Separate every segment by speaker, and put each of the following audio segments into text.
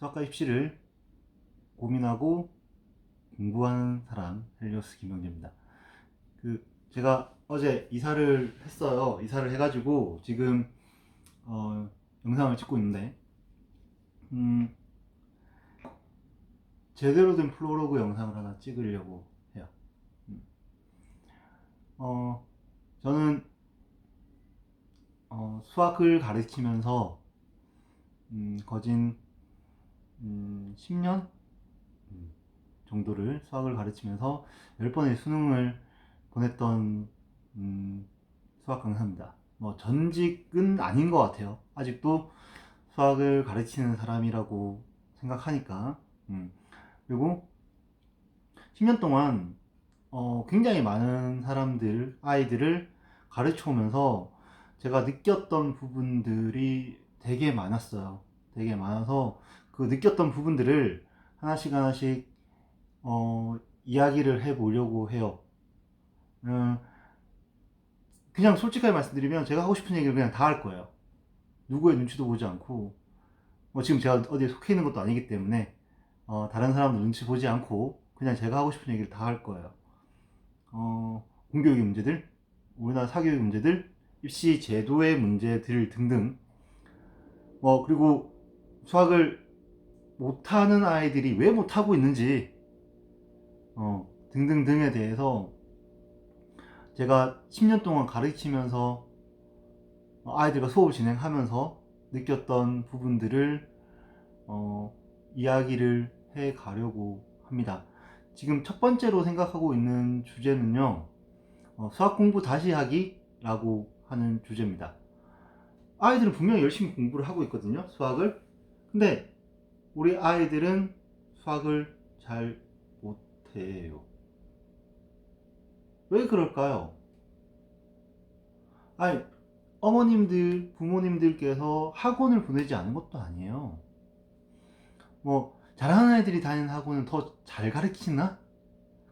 Speaker 1: 수학과 입시를 고민하고 공부하는 사람 헬리오스 김영재입니다. 그 제가 어제 이사를 했어요. 이사를 해가지고 지금 어, 영상을 찍고 있는데 음, 제대로 된 플로로그 영상을 하나 찍으려고 해요. 음. 어, 저는 어, 수학을 가르치면서 음, 거진 음, 10년 음, 정도를 수학을 가르치면서 10번의 수능을 보냈던 음, 수학 강사입니다. 뭐 전직은 아닌 것 같아요. 아직도 수학을 가르치는 사람이라고 생각하니까. 음. 그리고 10년 동안 어, 굉장히 많은 사람들, 아이들을 가르쳐 오면서 제가 느꼈던 부분들이 되게 많았어요. 되게 많아서 그 느꼈던 부분들을 하나씩 하나씩 어, 이야기를 해보려고 해요. 음, 그냥 솔직하게 말씀드리면 제가 하고 싶은 얘기를 그냥 다 할 거예요. 누구의 눈치도 보지 않고 뭐 지금 제가 어디에 속해 있는 것도 아니기 때문에 어, 다른 사람들 눈치 보지 않고 그냥 제가 하고 싶은 얘기를 다 할 거예요. 어, 공교육의 문제들, 우리나라 사교육 문제들, 입시 제도의 문제들 등등. 뭐 그리고 수학을 못하는 아이들이 왜 못하고 있는지 어, 등등등에 대해서 제가 10년 동안 가르치면서 어, 아이들과 수업을 진행하면서 느꼈던 부분들을 어, 이야기를 해 가려고 합니다. 지금 첫 번째로 생각하고 있는 주제는요, 어, 수학 공부 다시 하기라고 하는 주제입니다. 아이들은 분명히 열심히 공부를 하고 있거든요, 수학을. 근데 우리 아이들은 수학을 잘 못해요. 왜 그럴까요? 아니, 어머님들, 부모님들께서 학원을 보내지 않은 것도 아니에요. 뭐, 잘하는 애들이 다니는 학원은 더 잘 가르치나?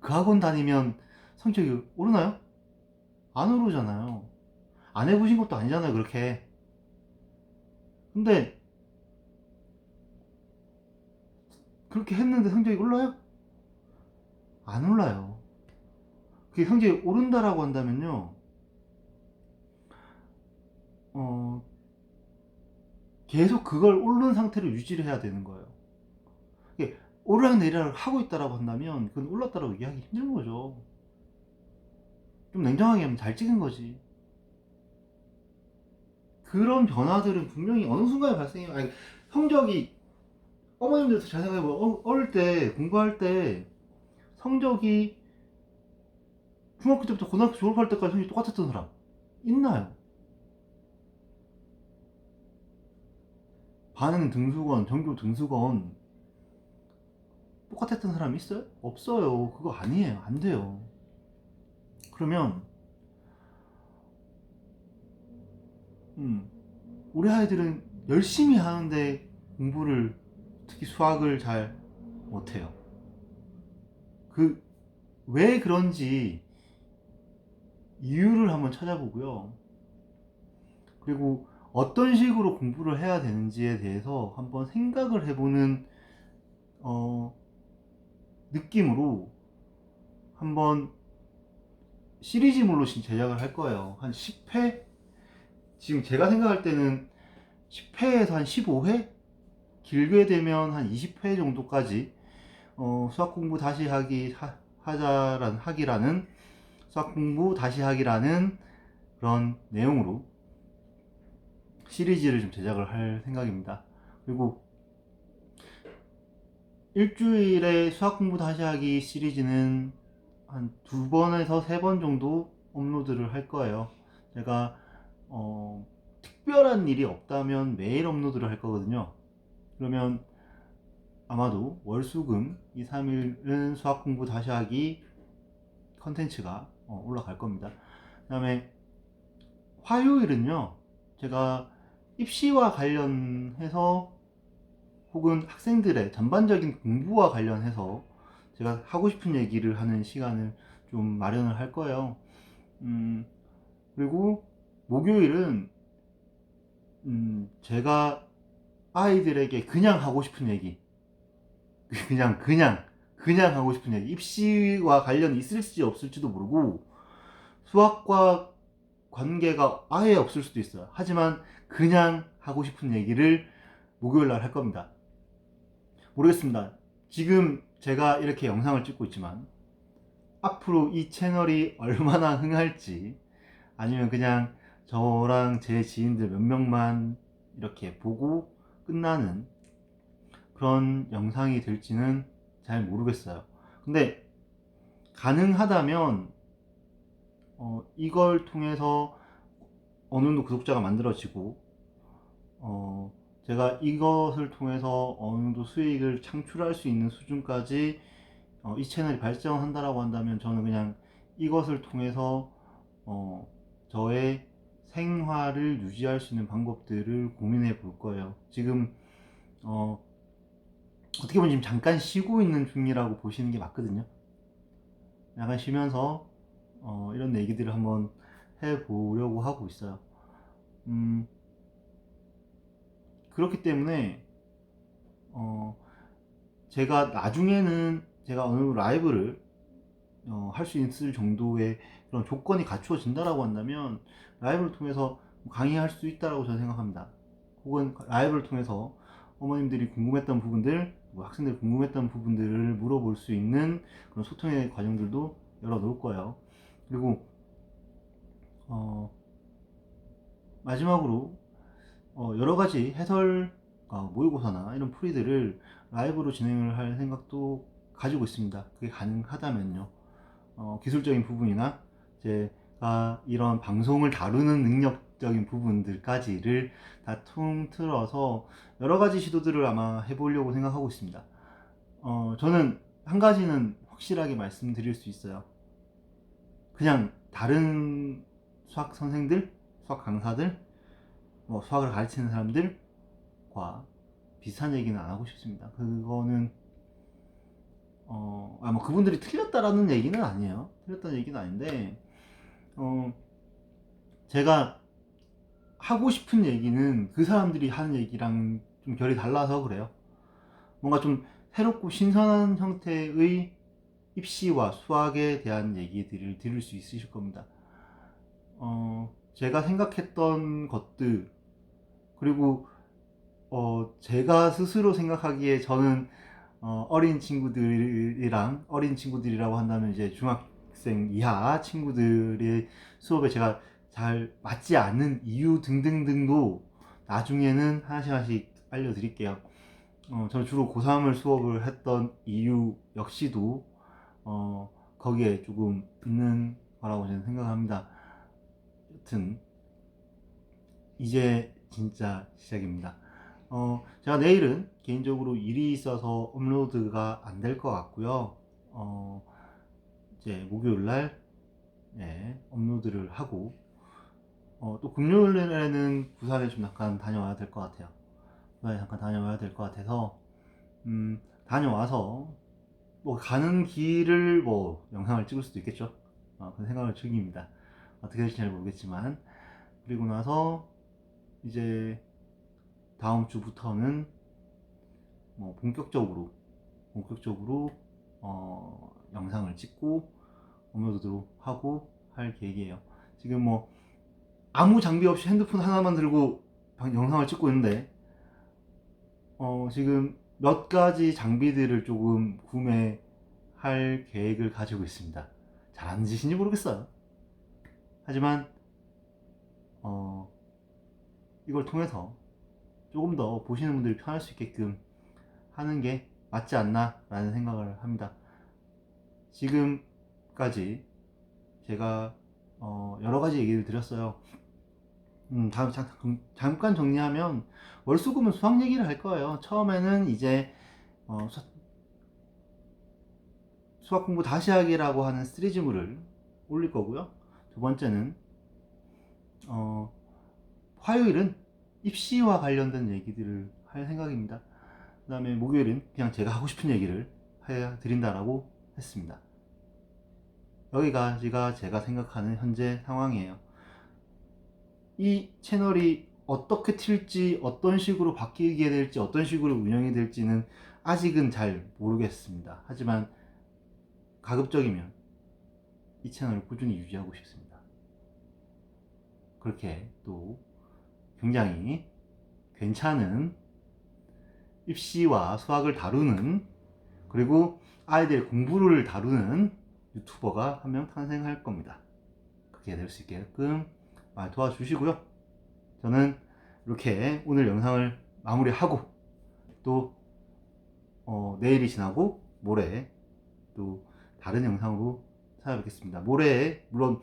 Speaker 1: 그 학원 다니면 성적이 오르나요? 안 오르잖아요. 안 해보신 것도 아니잖아요, 그렇게. 근데, 그렇게 했는데 성적이 올라요? 안 올라요. 그게 성적이 오른다라고 한다면요, 어, 계속 그걸 오른 상태로 유지를 해야 되는 거예요. 이게 오르락 내리락을 하고 있다라고 한다면 그건 올랐다라고 얘기하기 힘든 거죠. 좀 냉정하게 하면 잘 찍은 거지. 그런 변화들은 분명히 어느 순간에 발생해요. 아니, 성적이 어머님들도 잘 생각해보면 어, 어릴 때 공부할 때 성적이 중학교 때부터 고등학교 졸업할 때까지 성적이 똑같았던 사람 있나요? 반응 등수건, 전교 등수건 똑같았던 사람 있어요? 없어요. 그거 아니에요. 안 돼요. 그러면 음, 우리 아이들은 열심히 하는데 공부를 특히 수학을 잘 못해요. 그 왜 그런지 이유를 한번 찾아보고요. 그리고 어떤 식으로 공부를 해야 되는지에 대해서 한번 생각을 해보는 어, 느낌으로 한번 시리즈물로 지금 제작을 할 거예요. 한 10회? 지금 제가 생각할 때는 10회에서 한 15회? 길게 되면 한 20회 정도까지 어, 수학 공부 다시 하기 하, 하자란 하기라는 수학 공부 다시 하기라는 그런 내용으로 시리즈를 좀 제작을 할 생각입니다. 그리고 일주일에 수학 공부 다시 하기 시리즈는 한 두 번에서 세 번 정도 업로드를 할 거예요. 제가 어, 특별한 일이 없다면 매일 업로드를 할 거거든요. 그러면 아마도 월수금 이 3일은 수학 공부 다시 하기 컨텐츠가 어, 올라갈 겁니다. 그 다음에 화요일은요, 제가 입시와 관련해서 혹은 학생들의 전반적인 공부와 관련해서 제가 하고 싶은 얘기를 하는 시간을 좀 마련을 할 거예요. 음, 그리고 목요일은 음, 제가 아이들에게 그냥 하고 싶은 얘기. 그냥 그냥 그냥 하고 싶은 얘기. 입시와 관련이 있을지 없을지도 모르고 수학과 관계가 아예 없을 수도 있어요. 하지만 그냥 하고 싶은 얘기를 목요일 날 할 겁니다. 모르겠습니다. 지금 제가 이렇게 영상을 찍고 있지만 앞으로 이 채널이 얼마나 흥할지 아니면 그냥 저랑 제 지인들 몇 명만 이렇게 보고 끝나는 그런 영상이 될지는 잘 모르겠어요. 근데 가능하다면 어, 이걸 통해서 어느 정도 구독자가 만들어지고 어, 제가 이것을 통해서 어느 정도 수익을 창출할 수 있는 수준까지 어, 이 채널이 발전한다라고 한다면 저는 그냥 이것을 통해서 어, 저의 생활을 유지할 수 있는 방법들을 고민해 볼 거예요. 지금 어, 어떻게 보면 지금 잠깐 쉬고 있는 중이라고 보시는 게 맞거든요. 약간 쉬면서 어, 이런 얘기들을 한번 해보려고 하고 있어요. 음, 그렇기 때문에 어, 제가 나중에는 제가 어느 라이브를 어, 할 수 있을 정도의 그런 조건이 갖추어진다라고 한다면 라이브를 통해서 강의할 수 있다라고 저는 생각합니다. 혹은 라이브를 통해서 어머님들이 궁금했던 부분들, 뭐 학생들이 궁금했던 부분들을 물어볼 수 있는 그런 소통의 과정들도 열어놓을 거예요. 그리고 어, 마지막으로 어, 여러 가지 해설 어, 모의고사나 이런 풀이들을 라이브로 진행을 할 생각도 가지고 있습니다. 그게 가능하다면요. 어, 기술적인 부분이나 제가 이런 방송을 다루는 능력적인 부분들까지를 다 통틀어서 여러 가지 시도들을 아마 해보려고 생각하고 있습니다. 어, 저는 한 가지는 확실하게 말씀드릴 수 있어요. 그냥 다른 수학 선생들, 수학 강사들, 뭐 수학을 가르치는 사람들과 비슷한 얘기는 안 하고 싶습니다. 그거는 어, 아마 그분들이 틀렸다라는 얘기는 아니에요. 틀렸다는 얘기는 아닌데, 어, 제가 하고 싶은 얘기는 그 사람들이 하는 얘기랑 좀 결이 달라서 그래요. 뭔가 좀 새롭고 신선한 형태의 입시와 수학에 대한 얘기들을 들을 수 있으실 겁니다. 어, 제가 생각했던 것들, 그리고, 어, 제가 스스로 생각하기에 저는 어, 어린 친구들이랑 어린 친구들이라고 한다면 이제 중학 생 이하 친구들의 수업에 제가 잘 맞지 않는 이유 등등등도 나중에는 하나씩 하나씩 알려드릴게요. 어, 저는 주로 고3을 수업을 했던 이유 역시도 어, 거기에 조금 있는 거라고 저는 생각합니다. 여튼 이제 진짜 시작입니다. 어, 제가 내일은 개인적으로 일이 있어서 업로드가 안 될 것 같고요. 어, 이제 목요일 날 예, 업로드를 하고 어, 또 금요일에는 부산에 좀 잠깐 다녀와야 될 것 같아요. 부산에 잠깐 다녀와야 될 것 같아서 음, 다녀와서 뭐 가는 길을 뭐 영상을 찍을 수도 있겠죠. 어, 그 생각을 중입니다. 어떻게 될지 잘 모르겠지만 그리고 나서 이제 다음 주부터는 뭐 본격적으로 본격적으로 어, 영상을 찍고 업로드도 하고 할 계획이에요. 지금 뭐 아무 장비 없이 핸드폰 하나만 들고 방- 영상을 찍고 있는데 어, 지금 몇 가지 장비들을 조금 구매할 계획을 가지고 있습니다. 잘하는 짓인지 모르겠어요. 하지만 어, 이걸 통해서 조금 더 보시는 분들이 편할 수 있게끔 하는 게 맞지 않나 라는 생각을 합니다. 지금 까지 제가 어, 여러 가지 얘기를 드렸어요. 음, 다음 잠, 잠깐 정리하면 월수금은 수학 얘기를 할 거예요. 처음에는 이제 어, 수, 수학 공부 다시 하기라고 하는 시리즈물을 올릴 거고요. 두 번째는 어, 화요일은 입시와 관련된 얘기들을 할 생각입니다. 그 다음에 목요일은 그냥 제가 하고 싶은 얘기를 해 드린다라고 했습니다. 여기까지가 제가 생각하는 현재 상황이에요. 이 채널이 어떻게 튈지 어떤 식으로 바뀌게 될지 어떤 식으로 운영이 될지는 아직은 잘 모르겠습니다. 하지만 가급적이면 이 채널을 꾸준히 유지하고 싶습니다. 그렇게 또 굉장히 괜찮은 입시와 수학을 다루는 그리고 아이들 공부를 다루는 유튜버가 한 명 탄생할 겁니다. 그렇게 될 수 있게끔 많이 도와주시고요. 저는 이렇게 오늘 영상을 마무리하고 또 어, 내일이 지나고 모레 또 다른 영상으로 찾아뵙겠습니다. 모레 물론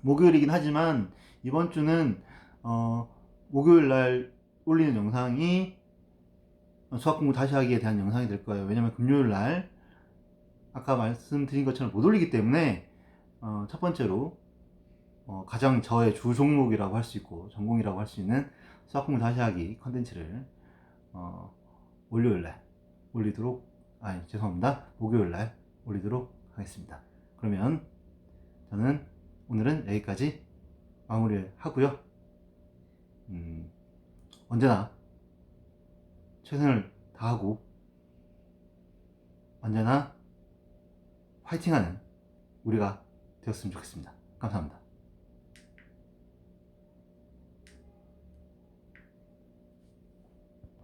Speaker 1: 목요일이긴 하지만 이번 주는 어, 목요일 날 올리는 영상이 수학 공부 다시 하기에 대한 영상이 될 거예요. 왜냐면 금요일 날 아까 말씀드린 것처럼 못 올리기 때문에 어, 첫 번째로 어, 가장 저의 주 종목이라고 할 수 있고 전공이라고 할 수 있는 수학 공부 다시 하기 컨텐츠를 어, 월요일 날 올리도록 아니 죄송합니다 목요일 날 올리도록 하겠습니다. 그러면 저는 오늘은 여기까지 마무리를 하고요. 음, 언제나 최선을 다하고 언제나 화이팅하는 우리가 되었으면 좋겠습니다. 감사합니다.